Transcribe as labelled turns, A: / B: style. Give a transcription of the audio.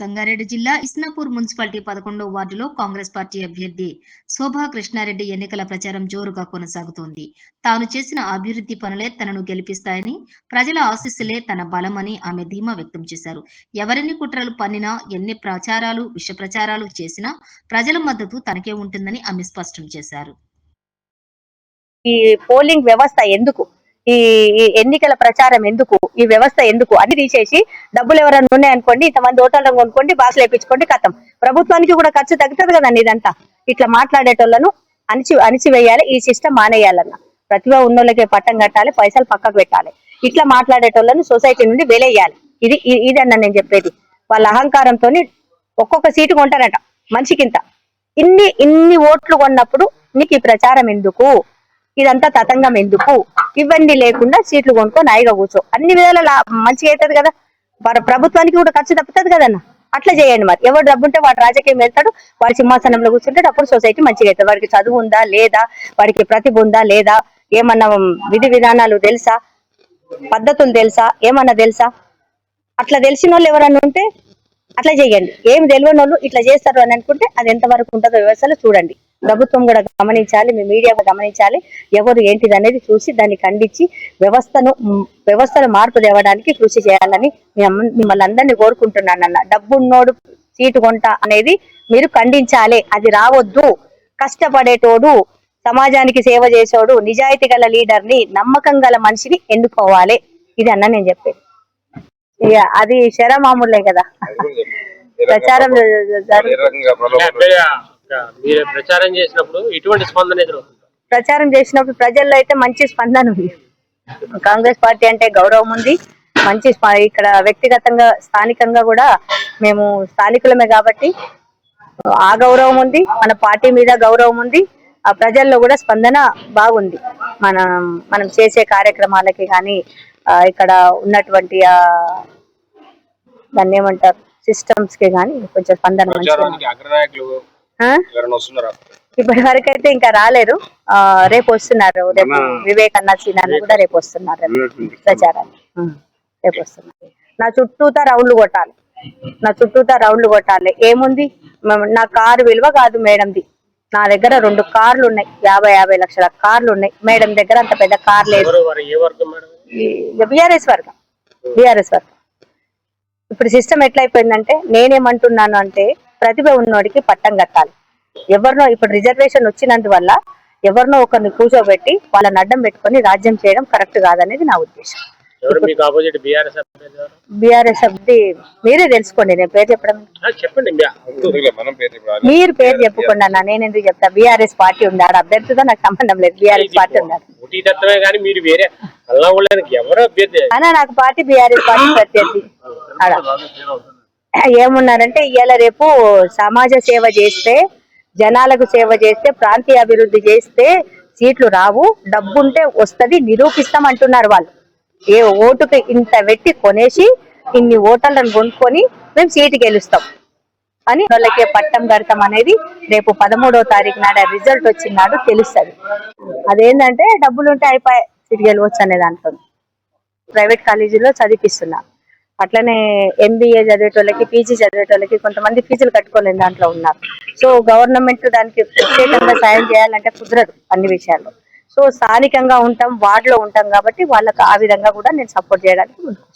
A: సంగారెడ్డి జిల్లా ఇస్నాపూర్ మున్సిపాలిటీ పదకొండో వార్డులో కాంగ్రెస్ పార్టీ అభ్యర్థి శోభా కృష్ణారెడ్డి ఎన్నికల ప్రచారం జోరుగా కొనసాగుతోంది. తాను చేసిన అభివృద్ధి పనులే తనను గెలిపిస్తాయని ప్రజల ఆశీస్సులే తన బలమని ఆమె ధీమా వ్యక్తం చేశారు. ఎవరిని కుట్రలు పన్నినా ఎన్ని ప్రచారాలు విష ప్రచారాలు చేసినా ప్రజల మద్దతు తనకే ఉంటుందని ఆమె స్పష్టం చేశారు.
B: ఈ పోలింగ్ వ్యవస్థ ఎందుకు? ఈ ఎన్నికల ప్రచారం ఎందుకు? ఈ వ్యవస్థ ఎందుకు? అని తీసేసి డబ్బులు ఎవరైనా ఉన్నాయనుకోండి ఇంతమంది ఓటర్లను కొనుక్కోండి భాషలు వేయించుకోండి కథం ప్రభుత్వానికి కూడా ఖర్చు తగ్గుతుంది కదండి ఇదంతా ఇట్లా మాట్లాడేటోళ్ళను అణిచి అణిచివేయాలి ఈ సిస్టమ్ మానేయాలన్న. ప్రతిభ ఉన్నోళ్ళకే పట్టం కట్టాలి పైసలు పక్కకు పెట్టాలి. ఇట్లా మాట్లాడేటోళ్ళను సొసైటీ నుండి వెలేయాలి. ఇది ఇదన్న నేను చెప్పేది. వాళ్ళ అహంకారంతో ఒక్కొక్క సీటు కొంటారట మనిషికింత. ఇన్ని ఇన్ని ఓట్లు కొన్నప్పుడు నీకు ఈ ప్రచారం ఎందుకు? ఇదంతా తతంగం ఎందుకు? ఇవన్నీ లేకుండా సీట్లు కొనుక్కొని హాయిగా కూర్చో. అన్ని విధాల మంచిగా అవుతుంది కదా? ప్ర- ప్రభుత్వానికి కూడా ఖర్చు తప్పుతుంది కదన్న? అట్లా చేయండి మరి. ఎవరు డబ్బు ఉంటే వాడు రాజకీయం వెళ్తాడు వాడి సింహాసనంలో కూర్చుంటాడు అప్పుడు సొసైటీ మంచిగా అవుతుంది. వాడికి చదువు ఉందా లేదా? వాడికి ప్రతిభ ఉందా లేదా? ఏమన్నా విధి విధానాలు తెలుసా? పద్ధతులు తెలుసా? ఏమన్నా తెలుసా? అట్లా తెలిసిన వాళ్ళు ఎవరన్నా ఉంటే అట్లా చేయండి. ఏమి తెలియని వాళ్ళు ఇట్లా చేస్తారు అని అనుకుంటే అది ఎంతవరకు ఉంటుందో వ్యవస్థలో చూడండి. ప్రభుత్వం కూడా గమనించాలి మీ మీడియా కూడా గమనించాలి. ఎవరు ఏంటిది అనేది చూసి దాన్ని ఖండించి వ్యవస్థను వ్యవస్థను మార్పు తేవడానికి కృషి చేయాలని మీ అమ్మ- మిమ్మల్ని అందరినీ కోరుకుంటున్నానన్న. డబ్బున్నోడు సీటు కొంట అనేది మీరు ఖండించాలి. అది రావద్దు. కష్టపడేటోడు సమాజానికి సేవ చేసేవాడు నిజాయితీ గల లీడర్ని నమ్మకం గల మనిషిని ఎన్నుకోవాలి. ఇది అన్న నేను చెప్పేది. ఇక అది శర మామూలే కదా. ప్రచారం
C: మీరు ప్రచారం చేసినప్పుడు ఎటువంటి స్పందన ఎదురవుతుంది?
B: ప్రచారం చేసినప్పుడు ప్రజల్లో అయితే మంచి స్పందన ఉంది. కాంగ్రెస్ పార్టీ అంటే గౌరవం ఉంది. మంచి స్ప- ఇక్కడ వ్యక్తిగతంగా స్థానికంగా కూడా మేము స్థానికులమే కాబట్టి ఆ గౌరవం ఉంది. మన పార్టీ మీద గౌరవం ఉంది. ఆ ప్రజల్లో కూడా స్పందన బాగుంది. మనం మనం చేసే కార్యక్రమాలకి కానీ ఇక్కడ ఉన్నటువంటి ఆ దాన్ని ఏమంటారు సిస్టమ్స్కి కానీ కొంచెం స్పందన ఇప్పటి వరకు అయితే ఇంకా రాలేరు. ఆ రేపు వస్తున్నారు. రేపు వివేక్ అన్న సీనాన్ని కూడా రేపు వస్తున్నారు. ఉం. రేపు వస్తున్నారు. నా చుట్టూతా రౌండ్లు కొట్టాలి. నా చుట్టూతా రౌండ్లు కొట్టాలి. ఏముంది? నా కారు విలువ కాదు మేడంది. నా దగ్గర రెండు కార్లు ఉన్నాయి. యాభై యాభై లక్షల కార్లు ఉన్నాయి. మేడం దగ్గర అంత పెద్ద కార్ లేదు.
C: ఎవరు వారు? ఏ వర్గం మేడం?
B: బిఆర్ఎస్ వర్గం. బిఆర్ఎస్ వర్గం. ఇప్పుడు సిస్టమ్ ఎట్లయిపోయిందంటే నేనేమంటున్నాను అంటే ప్రతిభ ఉన్నోడికి పట్టం కట్టాలి. ఎవరినో ఇప్పుడు రిజర్వేషన్ వచ్చినందువల్ల ఎవరినో ఒకరిని కూర్చోబెట్టి వాళ్ళని అడ్డం పెట్టుకొని రాజ్యం చేయడం కరెక్ట్ కాదనేది నా ఉద్దేశం.
C: ఎవరు మీకు ఆపోజిట్ బీఆర్ఎస్ అభ్యర్థి ఎవరు?
B: బిఆర్ఎస్ అబ్ది మీరే తెలుసుకోండి నేను పేరు చెప్పడం. మీరు పేరు చెప్పుకోండి అన్న నేను ఎందుకు చెప్తా? బీఆర్ఎస్ పార్టీ ఉంది ఆడ అభ్యర్థితో నాకు సంబంధం లేదు బీఆర్ఎస్ పార్టీ ఉన్నారు
C: కానీ
B: నాకు పార్టీ బీఆర్ఎస్ పార్టీ ప్రత్యర్థి. ఆడ. ఏమున్నారంటే ఇవాళ రేపు సమాజ సేవ చేస్తే జనాలకు సేవ చేస్తే ప్రాంతీయ అభివృద్ధి చేస్తే సీట్లు రావు డబ్బుంటే వస్తది నిరూపిస్తాం అంటున్నారు వాళ్ళు. ఏ ఓటుకి ఇంత పెట్టి కొనేసి ఇన్ని ఓటర్లను కొనుక్కొని మేము సీటు గెలుస్తాం. అని వాళ్ళకే పట్టం కడతాం అనేది రేపు పదమూడవ తారీఖు నాడు రిజల్ట్ వచ్చినాడు తెలుస్తుంది. అదేంటంటే డబ్బులు ఉంటే అయిపోయి సీటు గెలవచ్చు అనేది అంటుంది ప్రైవేట్ కాలేజీలో చదివిస్తున్నా అట్లనే ఎంబీఏ చదివేటోళ్ళకి పీజీ చదివేటోళ్ళకి కొంతమంది ఫీజులు కట్టుకోలేని దాంట్లో ఉన్నారు. సో గవర్నమెంట్ దానికి ప్రత్యేకంగా సాయం చేయాలంటే కుదరదు అన్ని విషయాల్లో. సో స్థానికంగా ఉంటాం వార్డులో ఉంటాం కాబట్టి వాళ్ళకి ఆ విధంగా కూడా నేను సపోర్ట్ చేయడానికి ముందుకు